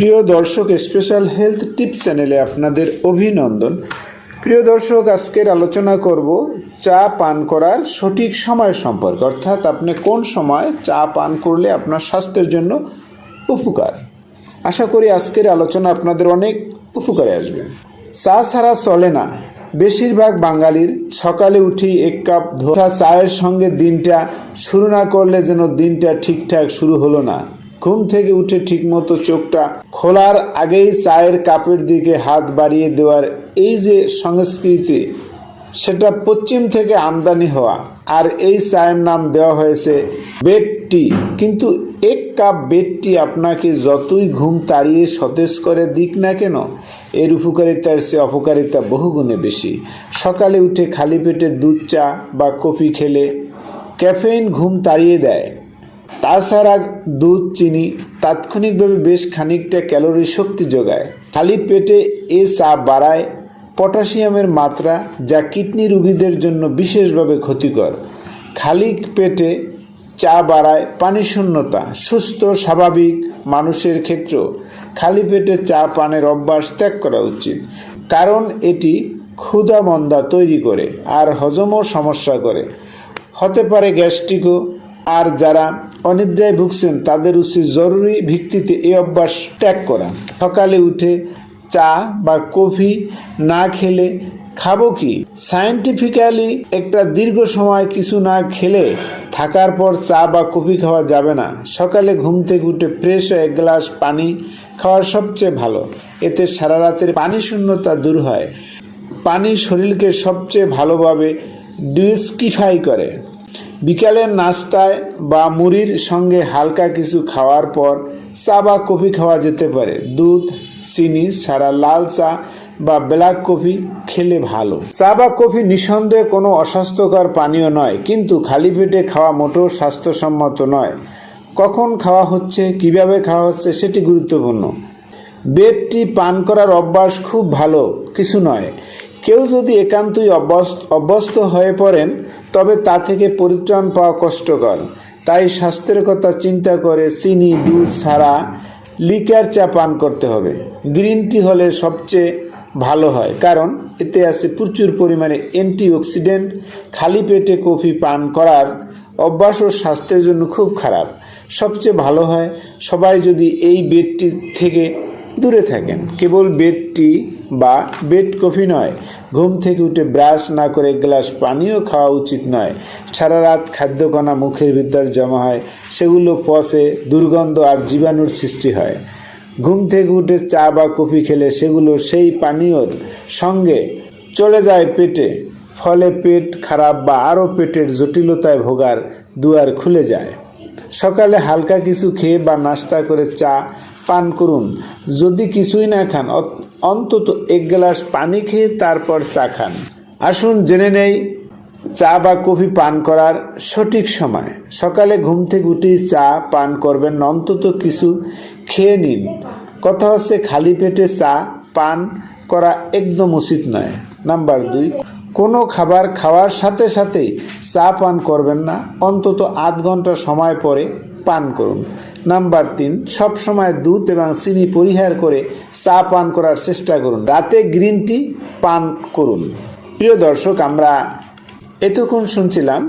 প্রিয় দর্শক special health tips চ্যানেলে আপনাদের অভিনন্দন। প্রিয় দর্শক, আজকের আলোচনা করব চা পান করার সঠিক সময় সম্পর্কে। অর্থাৎ আপনি কোন সময় চা পান করলে আপনার স্বাস্থ্যের জন্য উপকার? আশা করি আজকের আলোচনা আপনাদের অনেক উপকারে আসবে। চা ছাড়া চলে না। বেশিরভাগ বাঙালির সকালে উঠেই এক কাপ ধোয়া চায়ের সঙ্গে দিনটা শুরু না করলে যেন দিনটা ঠিকঠাক শুরু হলো না। ঘুম থেকে উঠে ঠিকমতো চোখটা খোলার আগেই চায়ের কাপের দিকে হাত বাড়িয়ে দেওয়ার এই যে সংস্কৃতি, সেটা পশ্চিম থেকে আমদানি হওয়া। আর এই চায়ের নাম দেওয়া হয়েছে বেড টি কিন্তু এক কাপ বেড টি আপনাকে যতই ঘুম তাড়িয়ে সতেজ করে দিক না কেন, এর উপকারিতার সে অপকারিতা বহুগুণে বেশি। সকালে উঠে খালি পেটে দুধ চা বা কফি খেলে ক্যাফেইন ঘুম তাড়িয়ে দেয়। তাছাড়া দুধ, চিনি তাৎক্ষণিকভাবে বেশ খানিকটা ক্যালোরি শক্তি যোগায়। খালি পেটে এ চা বাড়ায়, পটাশিয়ামের মাত্রা যা কিডনি রোগীদের জন্য বিশেষভাবে ক্ষতিকর। খালি পেটে চা বাড়ায় পানি শূন্যতা সুস্থ, স্বাভাবিক মানুষের ক্ষেত্রেও খালি পেটে চা পানের অভ্যাস ত্যাগ করা উচিত, কারণ এটি ক্ষুধা মন্দা তৈরি করে আর হজমও সমস্যা করে। হতে পারে গ্যাস্ট্রিকও আর যারা অনিদ্রায় ভুগছেন, তাদের উচিত জরুরি ভিত্তিতে এই অভ্যাস ত্যাগ করা। সকালে উঠে চা বা কফি না খেলে খাব কি? সায়েন্টিফিক্যালি একটা দীর্ঘ সময় কিছু না খেলে থাকার পর চা বা কফি খাওয়া যাবে না। সকালে ঘুম থেকে উঠে ফ্রেশ এক গ্লাস পানি খাওয়ার সবচেয়ে ভালো। এতে সারা রাতের পানি শূন্যতা দূর হয়। পানি শরীরকে সবচেয়ে ভালোভাবে ডিস্কিফাই করে। বিকালের নাস্তায় বা মুড়ির সঙ্গে হালকা কিছু খাওয়ার পর চা বা কফি খাওয়া যেতে পারে। দুধ, চিনি সারা লাল চা বা ব্ল্যাক কফি খেলে ভালো। চা বা কফি নিঃসন্দেহে কোনো অস্বাস্থ্যকর পানীয় নয়, কিন্তু খালি পেটে খাওয়া মোটেও স্বাস্থ্যসম্মত নয়। কখন খাওয়া হচ্ছে, কীভাবে খাওয়া হচ্ছে সেটি গুরুত্বপূর্ণ। বেডটি পান করার অভ্যাস খুব ভালো, কিছু নয়। কেউ যদি একান্তই অভ্যস্ত হয়ে পড়েন, তবে তা থেকে পরিত্রাণ পাওয়া কষ্টকর। তাই স্বাস্থ্যের কথা চিন্তা করে চিনি, দুধ ছাড়া লিকার চা পান করতে হবে। গ্রিন টি হলে সবচেয়ে ভালো হয়, কারণ এতে আছে প্রচুর পরিমাণে অ্যান্টিঅক্সিডেন্ট। খালি পেটে কফি পান করার অভ্যাস ও স্বাস্থ্যের জন্য খুব খারাপ। সবচেয়ে ভালো হয়, সবাই যদি এই বেডটি থেকে দূরে থাকেন। কেবল বেড টি বা বেড কফি নয়, ঘুম থেকে উঠে ব্রাশ না করে গ্লাস পানিও খাওয়া উচিত নয়। সারা রাত খাদ্যকণা মুখের ভিতর জমা হয়, সেগুলো পচে, দুর্গন্ধ আর জীবাণুর সৃষ্টি হয়। ঘুম থেকে উঠে চা বা কফি খেলে সেগুলো সেই পানীয়র সঙ্গে চলে যায় পেটে, ফলে পেট খারাপ বা আরও পেটের জটিলতায় ভোগার দুয়ার খুলে যায়। সকালে হালকা কিছু খেয়ে বা নাস্তা করে চা পান করুন। যদি কিছুই না খান অন্তত এক গ্লাস পানি খেয়ে তারপর চা খান। আসুন জেনে নেই, চা বা কফি পান করার সঠিক সময়। সকালে ঘুম থেকে উঠেই চা পান করবেন, অন্তত কিছু খেয়ে নিন। কথা হচ্ছে, খালি পেটে চা পান করা একদম উচিত নয়। নাম্বার দুই কোনো খাবার খাওয়ার সাথে সাথেই চা পান করবেন না। অন্তত আধ ঘণ্টা সময় পরে পান করুন। নাম্বার তিন, সবসময় দুধ এবং চিনি পরিহার করে চা পান করার চেষ্টা করুন। রাতে গ্রিন টি পান করুন। প্রিয় দর্শক, আমরা এতক্ষণ শুনছিলাম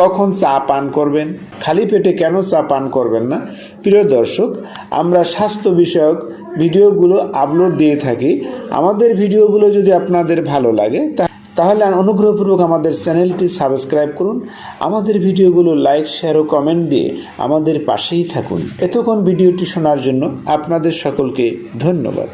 কখন চা পান করবেন, খালি পেটে কেন চা পান করবেন না। প্রিয় দর্শক, আমরা স্বাস্থ্য বিষয়ক ভিডিওগুলো আপলোড দিয়ে থাকি। আমাদের ভিডিওগুলো যদি আপনাদের ভালো লাগে, তা তাহলে অনুগ্রহপূর্বক আমাদের চ্যানেলটি সাবস্ক্রাইব করুন, আমাদের ভিডিওগুলো লাইক, শেয়ার ও কমেন্ট দিয়ে আমাদের পাশেই থাকুন। এতক্ষণ ভিডিওটি শোনার জন্য আপনাদের সকলকে ধন্যবাদ।